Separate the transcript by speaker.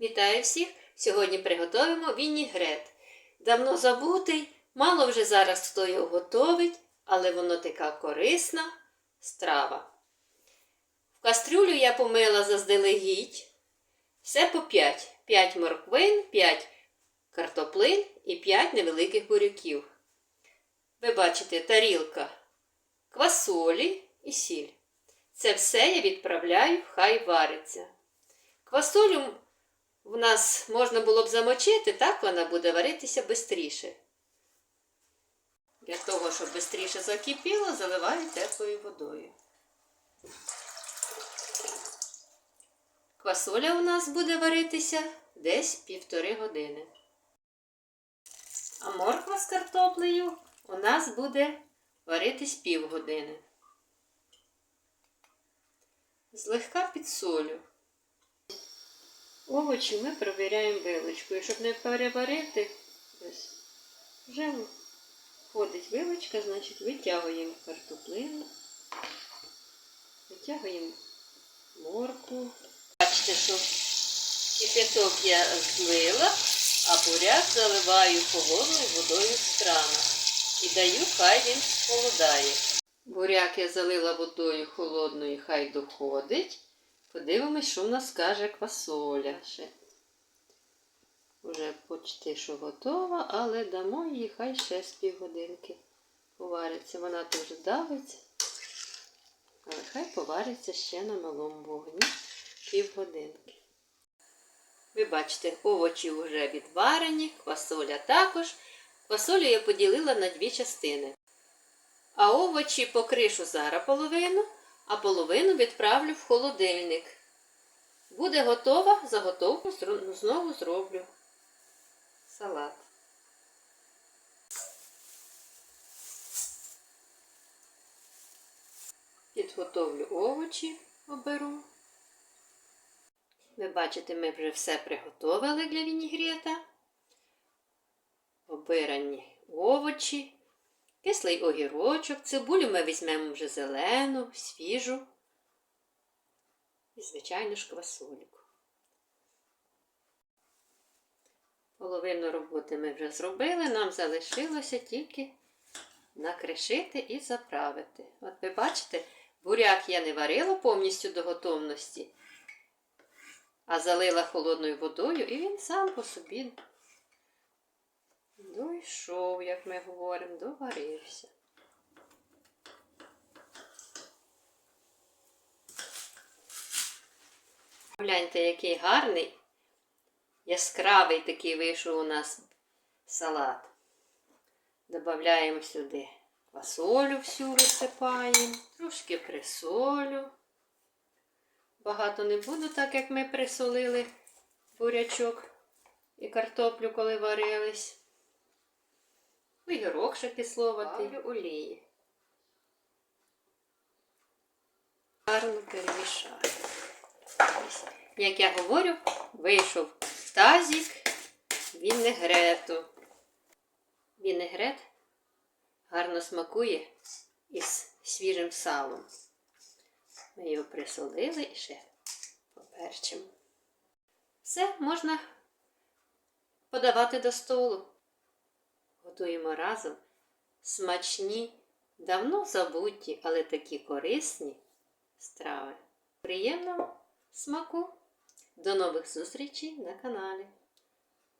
Speaker 1: Вітаю всіх! Сьогодні приготуємо вінігрет. Давно забутий, мало вже зараз хто його готовить, але воно така корисна страва. В кастрюлю я помила заздалегідь. Все по 5. 5 морквин, 5 картоплин і 5 невеликих буряків. Ви бачите тарілка квасолі і сіль. Це все я відправляю, хай вариться. Квасолю в нас можна було б замочити, так вона буде варитися швидше. Для того, щоб швидше закипіло, заливаю теплою водою. Квасоля у нас буде варитися десь півтори години. А морква з картоплею у нас буде варитись півгодини. Злегка підсолю. Овочі ми провіряємо вилочкою, щоб не переварити. Вже входить вилочка, значить витягуємо картоплину, витягуємо морку. Бачите, що кипяток я злила, а буряк заливаю холодною водою з крана. І даю, хай він холодає. Буряк я залила водою холодною, хай доходить. Подивимось, що в нас каже квасоля ще. Уже почти що готова, але дамо їй хай ще з півгодинки повариться. Вона дуже давиться, але хай повариться ще на малому вогні півгодинки. Ви бачите, овочі вже відварені, квасоля також. Квасолю я поділила на дві частини. А овочі покришу зараз половину, а половину відправлю в холодильник. Буде готова, заготовку знову зроблю салат. Підготовлю овочі, оберу. Ви бачите, ми вже все приготовили для вінігрета. Обирані овочі, кислий огірочок, цибулю ми візьмемо вже зелену, свіжу і, звичайно ж, квасольку. Половину роботи ми вже зробили, нам залишилося тільки накришити і заправити. От ви бачите, буряк я не варила повністю до готовності, а залила холодною водою, і він сам по собі дойшов, як ми говоримо, доварився. Гляньте, який гарний, яскравий такий вийшов у нас салат. Добавляємо сюди квасолю всю висипаємо, трошки присолю. Багато не буду, так як ми присолили бурячок і картоплю, коли варились. Огірок ще кисловатий, олії. Гарно перемішаю. Як я говорю, вийшов тазик вінегрету. Вінегрет гарно смакує із свіжим салом. Ми його присолили і ще поперчимо. Все можна подавати до столу. Готуємо разом смачні, давно забуті, але такі корисні страви. Приємного смаку! До нових зустрічей на каналі!